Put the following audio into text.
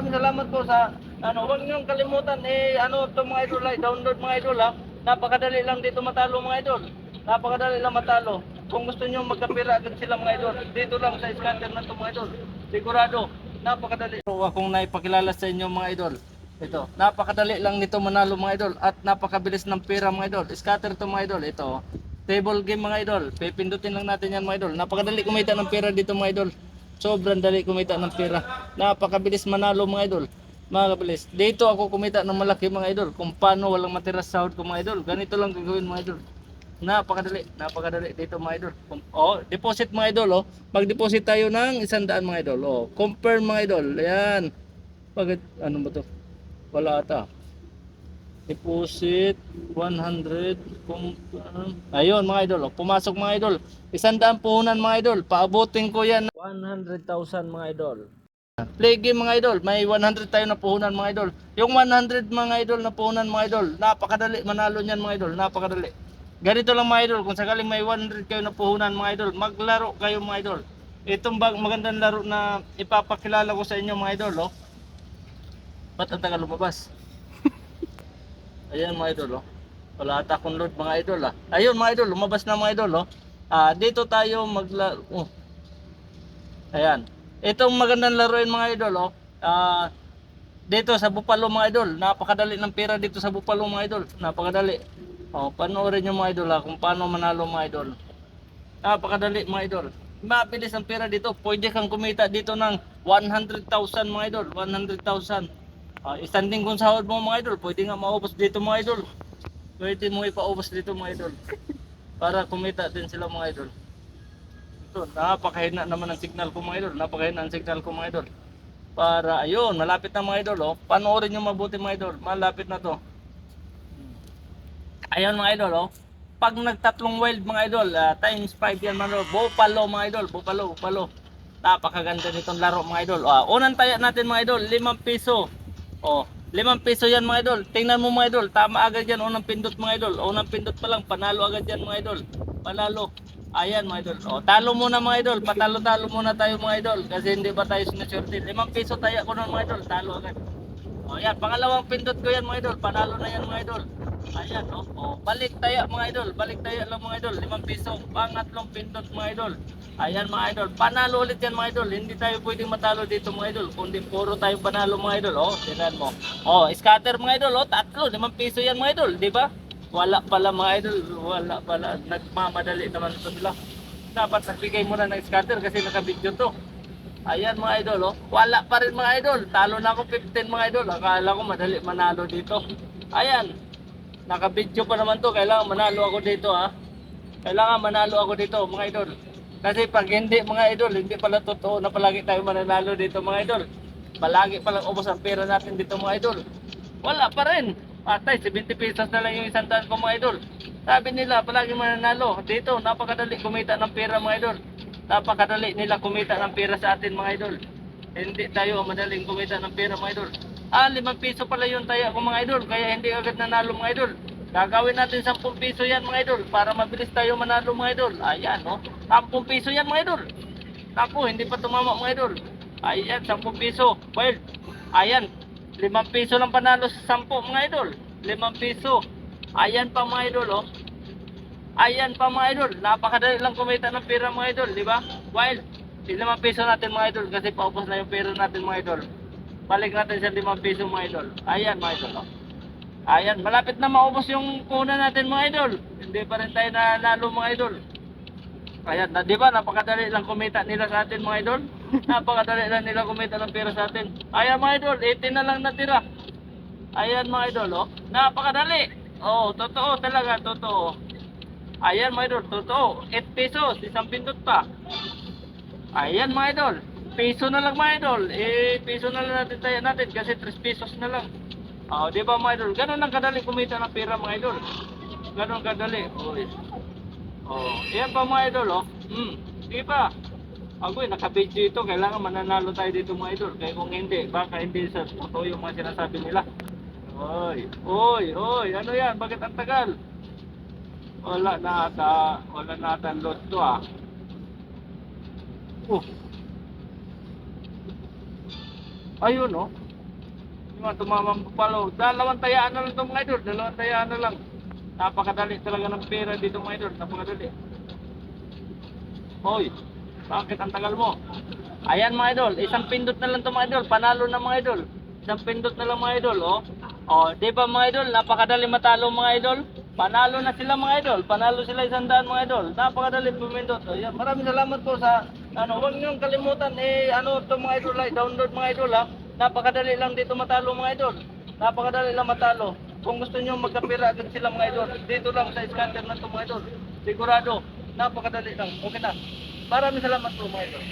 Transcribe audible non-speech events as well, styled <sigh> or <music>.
maraming salamat po sa ano, huwag niyong kalimutan eh ano to mga idol, ay download mga idol ha. Napakadali lang dito matalo mga idol. Napakadali lang matalo. Kung gusto niyo magkapira agad sila mga idol, dito lang sa scatter na to mga idol. Sigurado, napakadali. So, akong naipakilala sa inyo mga idol. Ito, napakadali lang nito manalo mga idol at napakabilis ng pera mga idol. Scatter to mga idol. Ito, table game mga idol. Pipindutin lang natin yan mga idol. Napakadali kumita ng pera dito mga idol. Sobrang dali kumita ng pera. Napakabilis manalo mga idol. Mga kabilis. Dito ako kumita ng malaki mga idol. Kung paano walang matira sa sahod ko mga idol. Ganito lang gagawin mga idol. Napakadali, napakadali dito mga idol. Oh, deposit mga idol oh. Mag-deposit tayo ng 100 mga idol. Oh, confirm mga idol. Ayan. Pag ano ba to? Wala ata. Deposit 100 kung Ayun mga idol, oh. pumasok mga idol. Isandaan puhunan mga idol. Paabutin ko yan 100,000 mga idol. Play game mga idol, may 100 tayo na puhunan mga idol. Yung 100 mga idol na puhunan mga idol, napakadali manalo niyan mga idol, napakadali. Ganito lang mga idol, kung sakaling may 100 kayo na puhunan mga idol, maglaro kayo mga idol. Itong bag magandang laro na ipapakilala ko sa inyo mga idol, oh. Ba't ang tagal lumabas? Ayan mga idol, oh. Wala ata akong load mga idol, ah. Ayun mga idol, lumabas na mga idol, oh. Ah, dito tayo maglaro. Oh. Ayan. Itong magandang laruin mga idol, oh. Ah, dito sa Bupalo mga idol, napakadali ng pera dito sa Bupalo mga idol. Napakadali. Oh, panoorin niyo mga idol ha, kung paano manalo mga idol. Napakadali mga idol. Mabilis ang pera dito. Pwede kang kumita dito ng 100,000 mga idol. 100,000. Ah, isang linggong sahod mo mga idol. Pwede nga maubos dito mga idol. Pwede mo ipaubos dito mga idol. Para kumita din sila mga idol. Ito, napakahina naman ang signal ko mga idol. Napakahina ang signal ko mga idol. Para, ayun, malapit na mga idol. Oh. Panoorin nyo mabuti mga idol. Malapit na to. Ayun mga idol, oh. Pag nagtatlong wild mga idol, ah, times 5 yan mga idol. Bupalo mga idol, bupalo, bupalo. Napakaganda nitong laro mga idol. Ah, unang taya natin mga idol, 5 piso. Oh, 5 piso yan mga idol. Tingnan mo mga idol, tama agad yan unang pindot mga idol. Unang pindot pa lang, panalo agad yan mga idol. Panalo. Ayan mga idol. Oh, talo muna mga idol. Patalo-talo muna tayo mga idol kasi hindi pa tayo sinaswerte. 5 piso taya ko nun mga idol, talo agad. O yan, pangalawang pindot ko yan mga idol. Panalo na yan mga idol. Ayan, no? O, balik taya mga idol. Balik taya lang mga idol. 5 piso. Pangatlong pindot mga idol. Ayan mga idol. Panalo ulit yan mga idol. Hindi tayo pwedeng matalo dito mga idol. Kundi puro tayo panalo mga idol. O, tinan mo. O, scatter mga idol. O, tatlo. 5 piso yan mga idol. Di ba? Wala pala mga idol. Wala pala. Nagmamadali naman ito sila. Dapat nagbigay muna ng scatter kasi naka-video to. Ayan mga idol, oh. wala pa rin mga idol. Talo na ako 15 mga idol. Akala ko madali manalo dito. Ayan, naka-video pa naman to. Kailangan manalo ako dito ha. Kailangan manalo ako dito mga idol. Kasi pag hindi mga idol, hindi pala totoo na palagi tayo mananalo dito mga idol. Palagi palang ubos ang pera natin dito mga idol. Wala pa rin. Patay, 70 pesos na lang yung isang daan ko mga idol. Sabi nila, palagi mananalo. Dito, napakadali kumita ng pera mga idol. Napakadali nila kumita ng pera sa atin mga idol. Hindi tayo madaling kumita ng pera mga idol. Ah, 5 piso pala yung taya ko mga idol. Kaya hindi agad nanalo mga idol. Gagawin natin 10 piso yan mga idol. Para mabilis tayo manalo mga idol. Ayan, no? 10 piso yan mga idol. Naku, hindi pa tumama mga idol. Ayan, 10 piso. Well, ayan. 5 piso lang panalo sa 10 mga idol. 5 piso. Ayan pa mga idol, oh. Ayan pa mga idol, napakadali lang kumita ng pera mga idol, di ba? While, 5 piso natin mga idol kasi paubos na yung pera natin mga idol. Balik natin sa 5 piso mga idol. Ayan mga idol. Oh. Ayan, malapit na maubos yung kuna natin mga idol. Hindi pa rin tayo nanalo mga idol. Ayan, na, di ba? Napakadali lang kumita nila sa atin mga idol. <laughs> Napakadali lang nila kumita ng pera sa atin. Ayan mga idol, 18 na lang natira. Ayan mga idol, oh. Napakadali. Oh, totoo talaga, totoo. Ayan mga idol, totoo. 8 pesos, isang pindot pa. Ayan mga idol. Piso na lang mga idol. Eh, piso na lang natin tayo natin kasi 3 pesos na lang. Oh, di ba mga idol? Ganun lang kadali kumita ng pera mga idol. Ganun kadali. Oh, oh. Ayan pa mga idol, oh. Hmm, di ba? Ako eh, naka-video ito. Kailangan mananalo tayo dito mga idol. Kaya kung hindi, baka hindi sa totoo yung mga sinasabi nila. Oy, oy, oy, ano yan? Bakit ang tagal? Wala na ata, wala na ata ang load to ah. Uh. Ayun oh. Mga tumamang palo. Dalawang tayaan na lang ito mga idol. Dalawang tayaan na lang. Napakadali talaga ng pera dito mga idol. Napakadali. Hoy, bakit ang tagal mo? Ayan mga idol, isang pindot na lang ito mga idol. Panalo na mga idol. Isang pindot na lang mga idol, oh. Oh, di ba mga idol, napakadali matalo mga idol. Panalo na sila mga idol. Panalo sila isang daan mga idol. Napakadali pumindot. Oh, yan. Maraming salamat po sa ano, huwag niyo kalimutan eh ano to mga idol, like, download mga idol ha. Napakadali lang dito matalo mga idol. Napakadali lang matalo. Kung gusto niyo magkapira agad sila mga idol, dito lang sa scatter na to mga idol. Sigurado, napakadali lang. Okay na. Maraming salamat po mga idol.